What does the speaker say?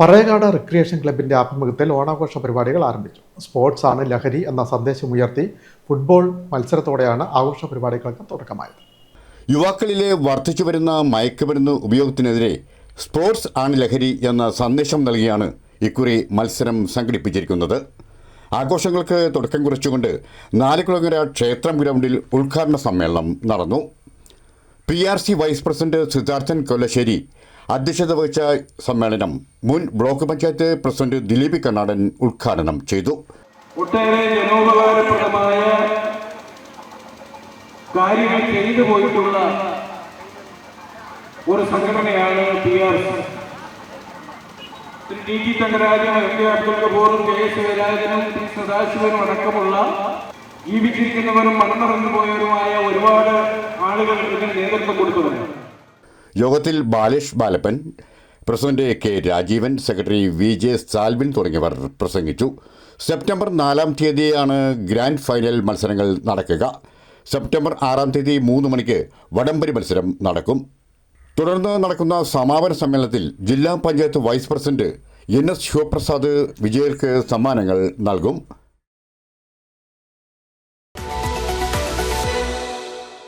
Parayakad recreation ക്ലബിന്റെ ആഭിമുഖ്യത്തിൽ ഓണാഘോഷ പരിപാടികൾ ആരംഭിച്ചു. സ്പോർട്സ് ആണ് ലഹരി എന്ന സന്ദേശം ഉയർത്തി ഫുട്ബോൾ മത്സരത്തോടെയാണ് ആഘോഷ പരിപാടികൾക്ക് തുടക്കമായത്. യുവാക്കളിലെ വർദ്ധിച്ചുവരുന്ന മയക്കുമരുന്ന് ഉപയോഗത്തിനെതിരെ സ്പോർട്സ് ആണ് ലഹരി എന്ന സന്ദേശം നൽകിയാണ് ഇക്കുറി മത്സരം സംഘടിപ്പിച്ചിരിക്കുന്നത്. ആഘോഷങ്ങൾക്ക് തുടക്കം കുറിച്ചുകൊണ്ട് നാലുകുളങ്ങര ക്ഷേത്രം ഗ്രൗണ്ടിൽ ഉദ്ഘാടന സമ്മേളനം നടന്നു. P R C vice president Siddharthan Kollassery അധ്യക്ഷത വഹിച്ച സമ്മേളനം മുൻ ബ്ലോക്ക് പഞ്ചായത്ത് പ്രസിഡന്റ് ദിലീപ് കണ്ണാടൻ ഉദ്ഘാടനം ചെയ്തു. ഒട്ടേറെ ജനോപകാരപ്രദമായ കാര്യങ്ങൾ ചെയ്തു പോയിട്ടുള്ള ഒരു സംഘടനയാണ് P R Sree T G തങ്കരാജനും M K Abdul കപൂറും കെ എസ് വേലാജനും പി സദാശിവനും അടക്കമുള്ള ജീവിച്ചിരിക്കുന്നവരും മൺമറന്നു പോയവരുമായ ഒരുപാട് ആളുകൾ ഇതിന് നേതൃത്വം കൊടുത്തവരാണ് യോഗത്തിൽ Balesh Balappan president K Rajeevan secretary V J Salvin തുടങ്ങിയവർ പ്രസംഗിച്ചു. സെപ്റ്റംബർ നാലാം തീയതിയാണ് ഗ്രാൻഡ് ഫൈനൽ മത്സരങ്ങൾ നടക്കുക. സെപ്റ്റംബർ ആറാം തീയതി മൂന്ന് മണിക്ക് വടംവലി മത്സരം നടക്കും. തുടർന്ന് നടക്കുന്ന സമാപന സമ്മേളനത്തിൽ ജില്ലാ panchayat vice president N S Sivaprasad വിജയർക്ക് സമ്മാനങ്ങൾ നൽകും.